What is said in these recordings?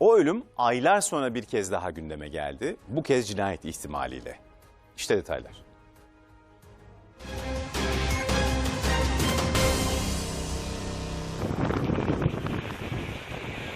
O ölüm aylar sonra bir kez daha gündeme geldi. Bu kez cinayet ihtimaliyle. İşte detaylar.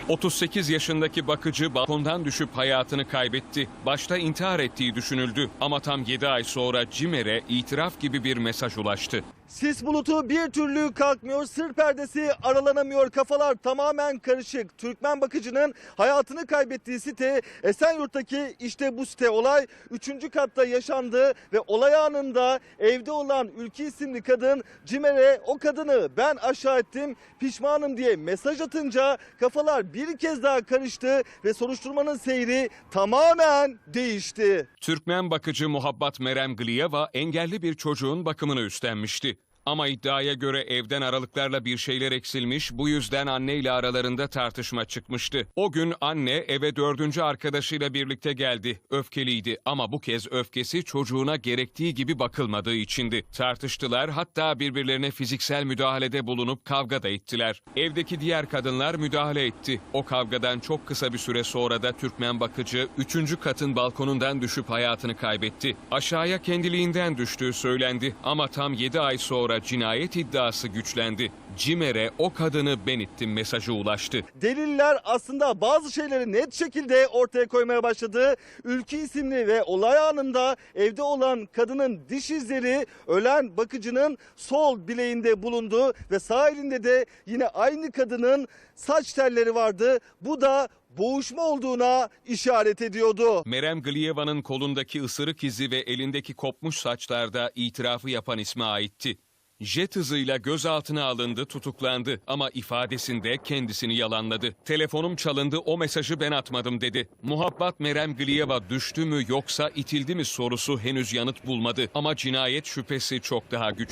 ...38 yaşındaki bakıcı balkondan düşüp hayatını kaybetti. Başta intihar ettiği düşünüldü ama tam 7 ay sonra CİMER'e itiraf gibi bir mesaj ulaştı. Sis bulutu bir türlü kalkmıyor, sır perdesi aralanamıyor, kafalar tamamen karışık. Türkmen bakıcının hayatını kaybettiği site Esenyurt'taki işte bu site olay 3. katta yaşandı ve olay anında evde olan Ülke isimli kadın Cimer'e o kadını ben aşağı ettim pişmanım diye mesaj atınca kafalar bir kez daha karıştı ve soruşturmanın seyri tamamen değişti. Türkmen bakıcı Muhabbat Merem Gliyeva engelli bir çocuğun bakımını üstlenmişti. Ama iddiaya göre evden aralıklarla bir şeyler eksilmiş, bu yüzden anneyle aralarında tartışma çıkmıştı. O gün anne eve dördüncü arkadaşıyla birlikte geldi. Öfkeliydi ama bu kez öfkesi çocuğuna gerektiği gibi bakılmadığı içindi. Tartıştılar hatta birbirlerine fiziksel müdahalede bulunup kavga da ettiler. Evdeki diğer kadınlar müdahale etti. O kavgadan çok kısa bir süre sonra da Türkmen bakıcı 3. katın balkonundan düşüp hayatını kaybetti. Aşağıya kendiliğinden düştüğü söylendi ama tam 7 ay sonra cinayet iddiası güçlendi. Cimer'e o kadını ben ittim mesajı ulaştı. Deliller aslında bazı şeyleri net şekilde ortaya koymaya başladı. Ülke isimli ve olay anında evde olan kadının diş izleri ölen bakıcının sol bileğinde bulundu ve sağ elinde de yine aynı kadının saç telleri vardı. Bu da boğuşma olduğuna işaret ediyordu. Merem Gliyeva'nın kolundaki ısırık izi ve elindeki kopmuş saçlarda itirafı yapan isme aitti. Jet hızıyla gözaltına alındı, tutuklandı ama ifadesinde kendisini yalanladı. Telefonum çalındı, o mesajı ben atmadım dedi. Muhabbat Merem Gliyeva düştü mü yoksa itildi mi sorusu henüz yanıt bulmadı ama cinayet şüphesi çok daha güç.